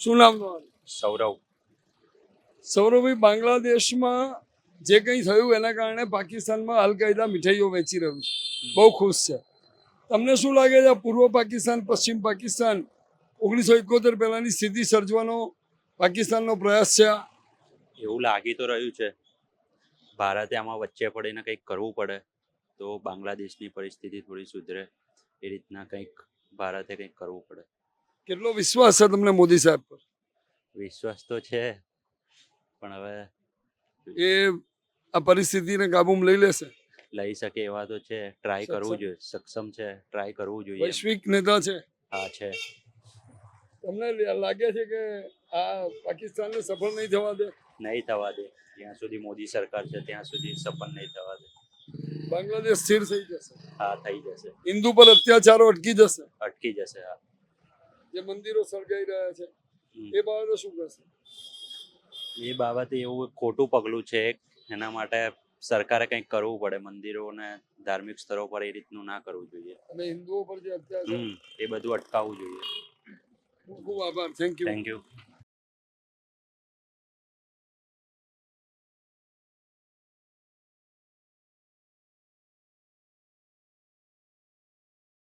શું નામ તમારું? સૌરવ. સૌરવભાઈ બાંગ્લાદેશમાં જે કંઈ થયું એના કારણે પાકિસ્તાનમાં અલકાયદા મીઠાઈઓ વેચી રહ્યું છે. બહુ ખુશ છે. તમને શું લાગે છે પૂર્વ પાકિસ્તાન પશ્ચિમ પાકિસ્તાન? ઓગણીસો એકોતેર પહેલાની સ્થિતિ સર્જવાનો પાકિસ્તાનનો પ્રયાસ છે એવું લાગી તો રહ્યું છે. ભારતે આમાં વચ્ચે પડીને કંઈક કરવું પડે તો બાંગ્લાદેશની પરિસ્થિતિ થોડી સુધરે. એ રીતના કંઈક ભારતે કંઈક કરવું પડે. કેટલો વિશ્વાસ છે તમને મોદી સાહેબ? વિશ્વાસ તો છે પણ હવે એ આ પરિસ્થિતિને કાબૂમાં લઈ લેશે. લઈ શકે એવા તો છે ટ્રાય કરવું જોઈએ સક્ષમ છે ટ્રાય કરવું જોઈએ. વૈશ્વિક નેતા છે. હા છે. તમને લાગે છે કે આ પાકિસ્તાનને સફળ નહીં થવા દે? નહીં થવા દે. જ્યાં સુધી મોદી સરકાર છે ત્યાં સુધી સફળ નહીં થવા દે. બાંગ્લાદેશ સ્થિર થઈ જશે. હા થઈ જશે. હિન્દુ પર અત્યાચારો અટકી જશે. અટકી જશે હા. જે મંદિરો સળગાઈ રહ્યા છે. એ બાબતે શું કહેશે? એ બાબતે એવું ખોટું પગલું છે એના માટે સરકારે કંઈક કરવું પડે. મંદિરો ને ધાર્મિક સ્થળો પર એ રીતનું ના કરવું જોઈએ. અને હિન્દુઓ પર જે અત્યાચાર એ બધું અટકાવવું જોઈએ. ખૂબ ખૂબ આભાર. Thank you thank you